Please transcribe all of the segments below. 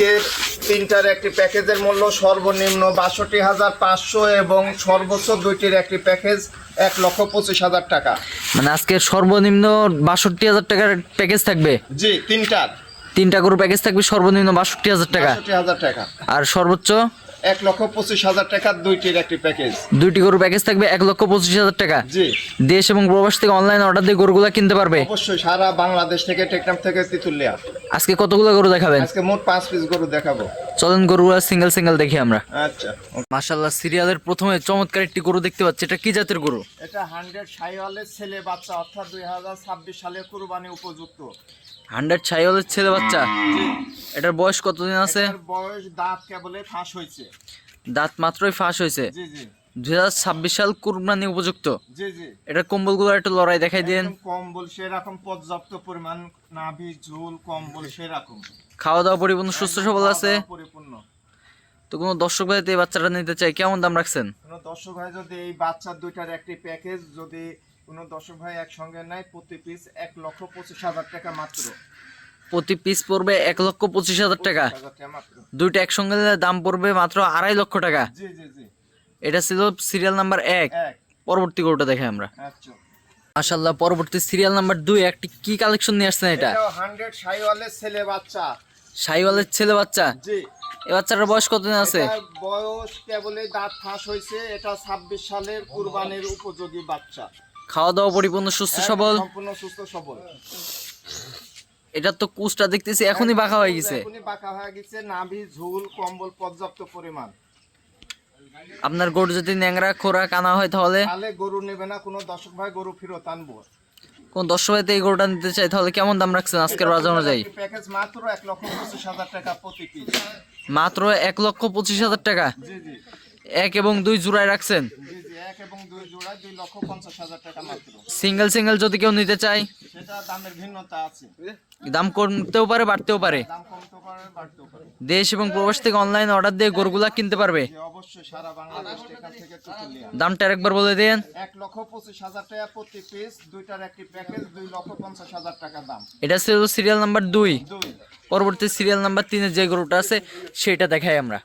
আজকের তিনটার একটি প্যাকেজের মূল্য সর্বনিম্ন বাষট্টি হাজার পাঁচশো এবং সর্বোচ্চ দুইটির একটি প্যাকেজ এক লক্ষ পঁচিশ হাজার টাকা। মানে আজকে সর্বনিম্ন বাষট্টি হাজার টাকার প্যাকেজ থাকবে? জি তিনটার। তিনটা গরু প্যাকেজ থাকবে সর্বনিম্ন বাষট্টি হাজার টাকা। হাজার টাকা। আর সর্বোচ্চ? এক লক্ষ পঁচিশ হাজার টাকার দুইটির একটি প্যাকেজ দুইটি গরু প্যাকেজ থাকবে এক লক্ষ পঁচিশ হাজার টাকা। জি। দেশ এবং প্রবাস থেকে অনলাইন অর্ডার দিয়ে গরুগুলা কিনতে পারবে? অবশ্যই সারা বাংলাদেশ থেকে টেকনাম থেকে তিতুলিয়া। আজকে কতগুলো গরু দেখাবেন? আজকে মোট পাঁচ পিস গরু দেখাবো। চলেন গরুগুলা সিঙ্গেল সিঙ্গেল দেখি আমরা। আচ্ছা। মাশাল্লাহ সিরিয়ালের প্রথমে চমৎকার একটি গরু দেখতে পাচ্ছি। এটা কি জাতের গরু? এটা হান্ড্রেড সাইওয়ালের ছেলে বাচ্চা অর্থাৎ দুই হাজার ছাব্বিশ সালে কুরবানি উপযুক্ত। হান্ড্রেড ছাইওয়ালের ছেলে বাচ্চা? এটার বয়স কতদিন আছে? বয়স দাঁত কেবলে ফাঁস হয়েছে। দাঁত মাত্রই ফাঁস হয়েছে? জি জি। দুই হাজার ছাব্বিশ সাল কুরবানি উপযুক্ত? জি জি। এটার কম্বলগুলো একটু লড়াই দেখাই দিন। কম্বল সেরকম পর্যাপ্ত পরিমাণ নাভি ঝুল কম্বল সেরকম। খাওয়া দাওয়া পরিপূর্ণ সুস্থ সবল আছে? পরিপূর্ণ। তো কোনো দর্শক ভাই এই বাচ্চাটা নিতে চাই কেমন দাম রাখছেন? কোনো দর্শক ভাই যদি এই বাচ্চার দুইটার একটি প্যাকেজ যদি কোনো দর্শক ভাই একসঙ্গে প্রতি পিস এক লক্ষ পঁচিশ হাজার টাকা মাত্র। প্রতি পিস পড়বে এক লক্ষ পঁচিশ হাজার টাকা। দুইটা একসঙ্গে দাম পড়বে মাত্র আড়াই লক্ষ টাকা। এটা ছিল সিরিয়াল নাম্বার এক। পরবর্তী গরুটা দেখে আমরা। আচ্ছা। মাশাল্লাহ পরবর্তী সিরিয়াল নাম্বার দুই একটি কি কালেকশন নিয়ে আসছেন এটা? হান্ড্রেড সাইওয়ালের ছেলে বাচ্চা। সাইওয়ালের ছেলে বাচ্চা? জি। এই বাচ্চাটার বয়স কতদিন আছে? বয়স কেবলই দাঁত ফাঁস হয়েছে এটা ছাব্বিশ সালের কুরবানির উপযোগী বাচ্চা। খাওয়া দাওয়া পরিপূর্ণ সুস্থ সবল? সম্পূর্ণ সুস্থ সবল। এটা তো কুচটা দেখতেছি এখনই বাঁকা হয়ে গেছে। এখনই বাঁকা হয়ে গেছে নাভি ঝুল কম্বল পর্যাপ্ত পরিমাণ। আপনার গরু যদি ন্যাংরা খোরা কানা হয় তাহলে? তাহলে গরু নেবে না কোনো দর্শক ভাই গরু ফেরত আনব। কোন দর্শক ভাইতে এই গরুটা নিতে চাই তাহলে কেমন দাম রাখছেন আজকের বাজার অনুযায়ী? প্যাকেজ মাত্র এক লক্ষ পঁচিশ হাজার টাকা প্রতি পিস মাত্র এক লক্ষ পঁচিশ হাজার টাকা? জি জি। এক এবং দুই জোড়ায় রাখছেন? জি এবং দুই জোড়া দুই লক্ষ পঞ্চাশ হাজার টাকা মাত্র। সিঙ্গেল সিঙ্গেল যদি কেউ নিতে চায়? সেটা দামের ভিন্নতা আছে। দাম কমতেও পারে বাড়তেও পারে। দাম কমতেও পারে বাড়তেও পারে। দেশ এবং প্রবাস থেকে অনলাইন অর্ডার দিয়ে গরুগুলা কিনতে পারবে? যে অবশ্যই সারা বাংলাদেশ এখান থেকে দামটা আরেকবার বলে দেন। এক লক্ষ পঁচিশ হাজার টাকা প্রতি পিস দুইটার একটি প্যাকেজ দুই লক্ষ পঞ্চাশ হাজার টাকা দাম। এটা ছিল সিরিয়াল নাম্বার দুই। দুই। পরবর্তী সিরিয়াল নাম্বার তিনে যে গরুটা আছে সেটা দেখাই আমরা।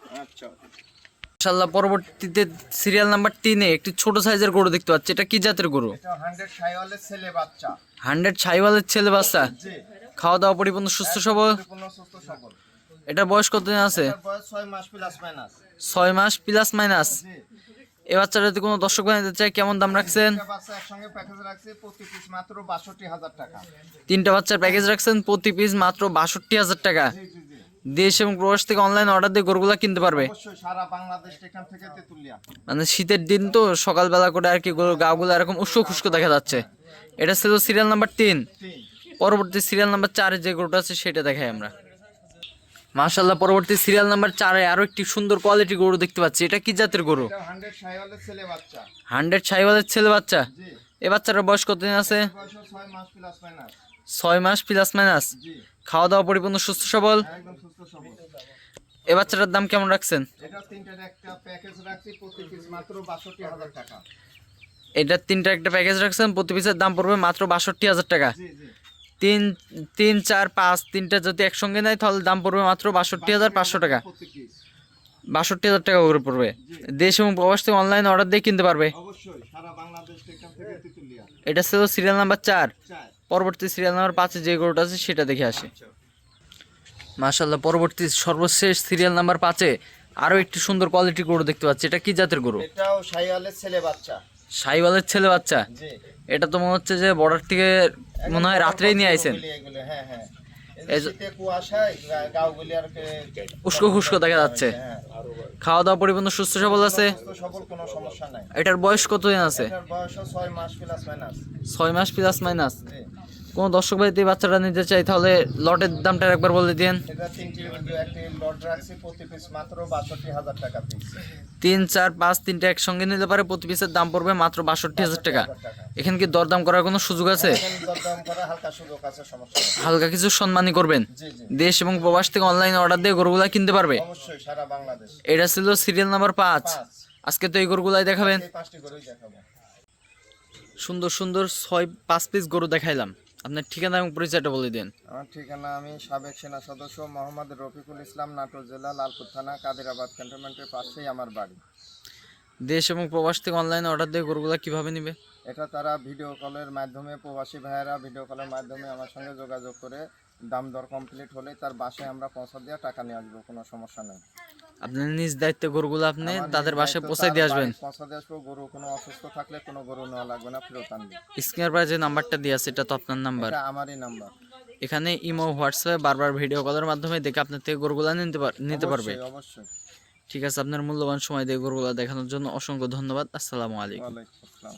ইনশাল্লাহ পরবর্তীতে সিরিয়াল নাম্বার তিনে একটি ছোট সাইজের গরু দেখতে পাচ্ছি। এটা কি জাতের গরু? এটা হান্ড্রেড সাইওয়ালের ছেলে বাচ্চা। হান্ড্রেড ছাইওয়ালের ছেলে বাচ্চা। খাওয়া দাওয়া পরিপূর্ণ সুস্থ সবল? পরিপূর্ণ সুস্থ সবল। এটার বয়স কতদিন আছে? ছয় মাস প্লাস মাইনাস এ বাচ্চাটা যদি কোনো দর্শক বানাতে চায় কেমন দাম রাখছেন? তিনটা বাচ্চার প্যাকেজ রাখছেন প্রতি পিস মাত্র বাষট্টি হাজার টাকা। দেশ এবং প্রবাস থেকে অনলাইন অর্ডার দিয়ে গরুগুলা কিনতে পারবে। অবশ্যই সারা বাংলাদেশ এখান থেকে তেতুলিয়া। মানে শীতের দিন তো সকালবেলা করে আর কি গরুর গাগুলো এরকম উস্কো খুস্কো দেখা যাচ্ছে। এটা ছিল সিরিয়াল নাম্বার তিন। পরবর্তী সিরিয়াল নাম্বার চারে যে গরুটা আছে সেটা দেখাই আমরা। মাশাল্লাহ পরবর্তী সিরিয়াল নাম্বার চারে আরও একটি সুন্দর কোয়ালিটি গরু দেখতে পাচ্ছি। এটা কি জাতের গরু? হান্ড্রেড সাইওয়ালের ছেলে বাচ্চা। এ বাচ্চাটার বয়স কতদিন আছে? ছয় মাস প্লাস মাইনাস খাওয়া দাওয়া পরিপূর্ণ সুস্থ সবল? এ বাচ্চাটার দাম কেমন রাখছেন? এটার তিনটা একটা প্যাকেজ রাখছেন প্রতি পিসের দাম পড়বে মাত্র বাষট্টি হাজার টাকা। তিন তিন চার পাঁচ তিনটা যদি একসঙ্গে নেয় তাহলে দাম পড়বে মাত্র বাষট্টি হাজার পাঁচশো টাকা। বাষট্টি হাজার টাকা করে পড়বে। দেশ এবং প্রবাস থেকে অনলাইন অর্ডার দিয়ে কিনতে পারবে। এটা ছিল সিরিয়াল নাম্বার চার। পরবর্তী সিরিয়াল নাম্বার পাঁচে যে গরুটা আছে সেটা দেখে আসি। মাশাল্লাহ পরবর্তী সর্বশেষ সিরিয়াল নাম্বার পাঁচে আরও একটি সুন্দর কোয়ালিটি গরু দেখতে পাচ্ছি। এটা কি জাতের গরু? এটাও ছেলে বাচ্চা। সাইওয়ালের ছেলে বাচ্চা? এটা তো মনে হচ্ছে যে বর্ডার থেকে মনে হয় রাত্রেই নিয়ে আইছেন। এগুলি, হ্যাঁ হ্যাঁ। উস্কো খুস্কো দেখা যাচ্ছে। খাওয়া দাওয়া পরিপূর্ণ সুস্থ সবল আছে এটার বয়স কতদিন আছে? ছয় মাস প্লাস মাইনাস কোনো দর্শক ভাই এই বাচ্চাটা নিতে চাই তাহলে লটের দামটা একবার বলে দিন এটা তিনটি একটি লট রাখছি প্রতি পিস মাত্র বাষট্টি হাজার টাকা পিস তিন চার পাঁচ তিনটা একসঙ্গে নিতে পারে প্রতি পিসের দাম পড়বে মাত্র বাষট্টি হাজার টাকা। এখানে কি দরদাম করার কোনো সুযোগ আছে? দরদাম করা হালকা সুযোগ আছে সমস্যা হালকা কিছু সম্মানই করবেন। দেশ এবং প্রবাস থেকে অনলাইন অর্ডার দিয়ে গরুগুলা কিনতে পারবে। অবশ্যই সারা বাংলাদেশ। এটা ছিল সিরিয়াল নাম্বার পাঁচ। আজকে তো এই গরুগুলাই দেখাবেন। এই পাঁচটি করেই দেখাবো। সুন্দর সুন্দর ছয় পাঁচ পিস গরু দেখাইলাম। আপনার ঠিকানা এবং পরিচয়টা বলে দিন। আমার ঠিকানা আমি সাবেক সেনা সদস্য মোহাম্মদ রফিকুল ইসলাম নাটোর জেলা লালপুর থানা কাদিরাবাদ ক্যান্টনমেন্টের পাশেই আমার বাড়ি। দেশ এবং প্রবাস থেকে অনলাইনে অর্ডার দিয়ে গরুগুলা কীভাবে নিবে? এটা তারা ভিডিও কলের মাধ্যমে প্রবাসী ভাইয়েরা ভিডিও কলের মাধ্যমে আমার সঙ্গে যোগাযোগ করে দাম দর কমপ্লিট হলে তার বাসায় আমরা পৌঁছা দিয়ে টাকা নিয়ে আসব কোনো সমস্যা নেই। আপনার নিজ দায়িত্বে গরুগুলো আপনি তাদের বাসায় তার দিয়ে আসবেন। বাড়ি দিয়ে আসব গরু কোনো অসুস্থ থাকলে কোনো গরু নেওয়া লাগবে না ফেরত আনবে। স্ক্রিনের পরে যে নাম্বারটা দিয়ে আছে এটা তো আপনার নাম্বার। এটা আমারই নাম্বার। এখানে ইমো হোয়াটসঅ্যাপে বারবার ভিডিও কলের মাধ্যমে দেখে আপনার থেকে গরুগুলা নিতে নিতে পারবে। অবশ্যই, অবশ্যই। ঠিক আছে আপনার মূল্যবান সময় দিয়ে গরুগুলা দেখানোর জন্য অসংখ্য ধন্যবাদ। আসসালামু আলাইকুম। ওয়ালাইকুম আসসালাম।